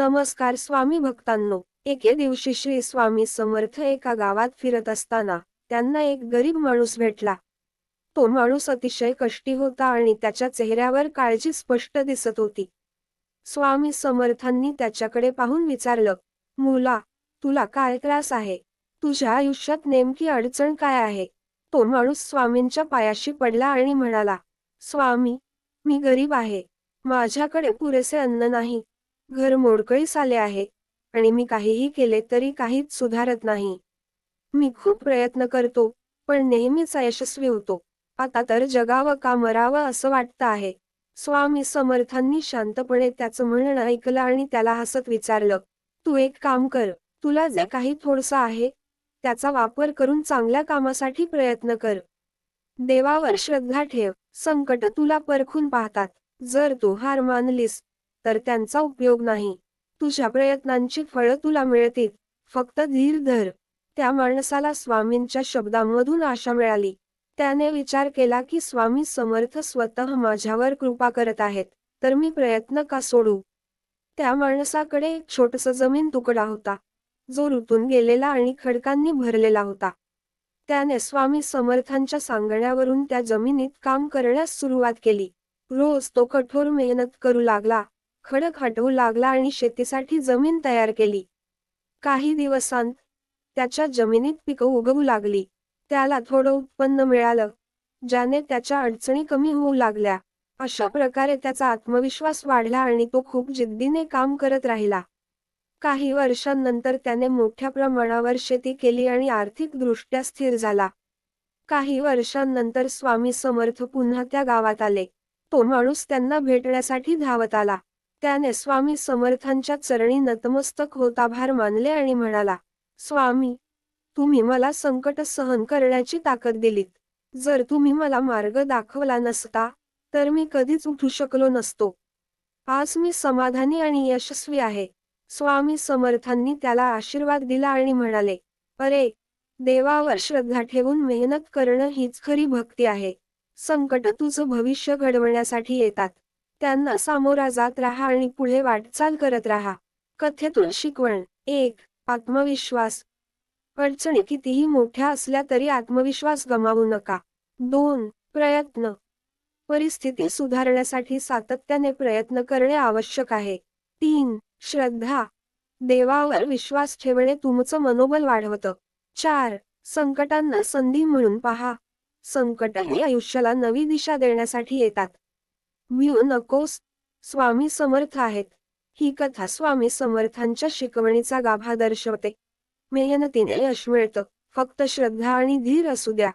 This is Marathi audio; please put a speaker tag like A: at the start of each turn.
A: नमस्कार स्वामी भक्तांनो एके दिवशी श्री स्वामी समर्थ एका गावात फिरत असताना त्यांना एक गरीब माणूस भेटला. तो माणूस अतिशय कष्टी होता आणि त्याच्या चेहऱ्यावर काळजी स्पष्ट दिसत होती. स्वामी समर्थांनी त्याच्याकडे पाहून विचारलं मुला तुला काय त्रास आहे? तुझ्या आयुष्यात नेमकी अडचण काय आहे? तो माणूस स्वामींच्या पायाशी पडला आणि म्हणाला स्वामी मी गरीब आहे. माझ्याकडे पुरेसे अन्न नाही. घर मोडकळीस आले आहे आणि मी काहीही केले तरी काहीच सुधारत नाही. मी खूप प्रयत्न करतो पण नेहमीच अयशस्वी होतो. आता तर जगावं का मरावं असं वाटतं आहे. स्वामी समर्थांनी शांतपणे त्याचं म्हणणं ऐकलं आणि त्याला हसत विचारलं तू एक काम कर तुला जे काही थोडसं आहे त्याचा वापर करून चांगल्या कामासाठी प्रयत्न कर. देवावर श्रद्धा ठेव संकट तुला परखून पाहतात. जर तू हार मानलीस तर त्यांचा उपयोग नाही. तुझ्या प्रयत्नांची फळं तुला मिळतील. फक्त धीर धर. त्या माणसाला स्वामींच्या शब्दांमधून आशा मिळाली. त्याने विचार केला की स्वामी समर्थ स्वतः माझ्यावर कृपा करत आहेत. तर मी प्रयत्न का सोडू? त्या माणसाकडे एक छोटस जमीन तुकडा होता. जो ऋतून गेलेला आणि खडकांनी भरलेला होता. त्याने स्वामी समर्थांच्या सांगण्यावरून त्या जमिनीत काम करण्यास सुरुवात केली. रोज तो कठोर मेहनत करू लागला. खडक हटवू लागला आणि शेतीसाठी जमीन तयार केली. काही दिवसांत त्याच्या जमिनीत पिकं उगवू लागली. त्याला थोडं उत्पन्न मिळालं ज्याने त्याच्या अडचणी कमी होऊ लागल्या. अशा प्रकारे त्याचा आत्मविश्वास वाढला आणि तो खूप जिद्दीने काम करत राहिला. काही वर्षांनंतर त्याने मोठ्या प्रमाणावर शेती केली आणि आर्थिकदृष्ट्या स्थिर झाला. काही वर्षांनंतर स्वामी समर्थ पुन्हा त्या गावात आले. तो माणूस त्यांना भेटण्यासाठी धावत आला. त्याने स्वामी समर्थांच्या चरणी नतमस्तक होत आभार मानले आणि म्हणाला स्वामी तुम्ही मला संकट सहन करण्याची ताकद दिलीत. जर तुम्ही मला मार्ग दाखवला नसता तर मी कधीच उठू शकलो नसतो. आज मी समाधानी आणि यशस्वी आहे. स्वामी समर्थांनी त्याला आशीर्वाद दिला आणि म्हणाले अरे देवावर श्रद्धा ठेवून मेहनत करणं हीच खरी भक्ती आहे. संकट तुझं भविष्य घडवण्यासाठी येतात. त्यांना सामोरा जात राहा आणि पुढे वाटचाल करत राहा. कथेतून शिकवण एक आत्मविश्वास. अडचणी कितीही मोठ्या असल्या तरी आत्मविश्वास गमावू नका. दोन प्रयत्न. परिस्थिती सुधारण्यासाठी सातत्याने प्रयत्न करणे आवश्यक आहे. तीन श्रद्धा. देवावर विश्वास ठेवणे तुमचं मनोबल वाढवतं. चार संकटांना संधी म्हणून पहा. संकट ही आयुष्याला नवी दिशा देण्यासाठी येतात. व्यू नकोस स्वामी समर्थ आहेत. ही कथा स्वामी समर्थांच्या शिकवणीचा गाभा दर्शवते. मेहनतीने यश मिळतं. फक्त श्रद्धा आणि धीर असू द्या.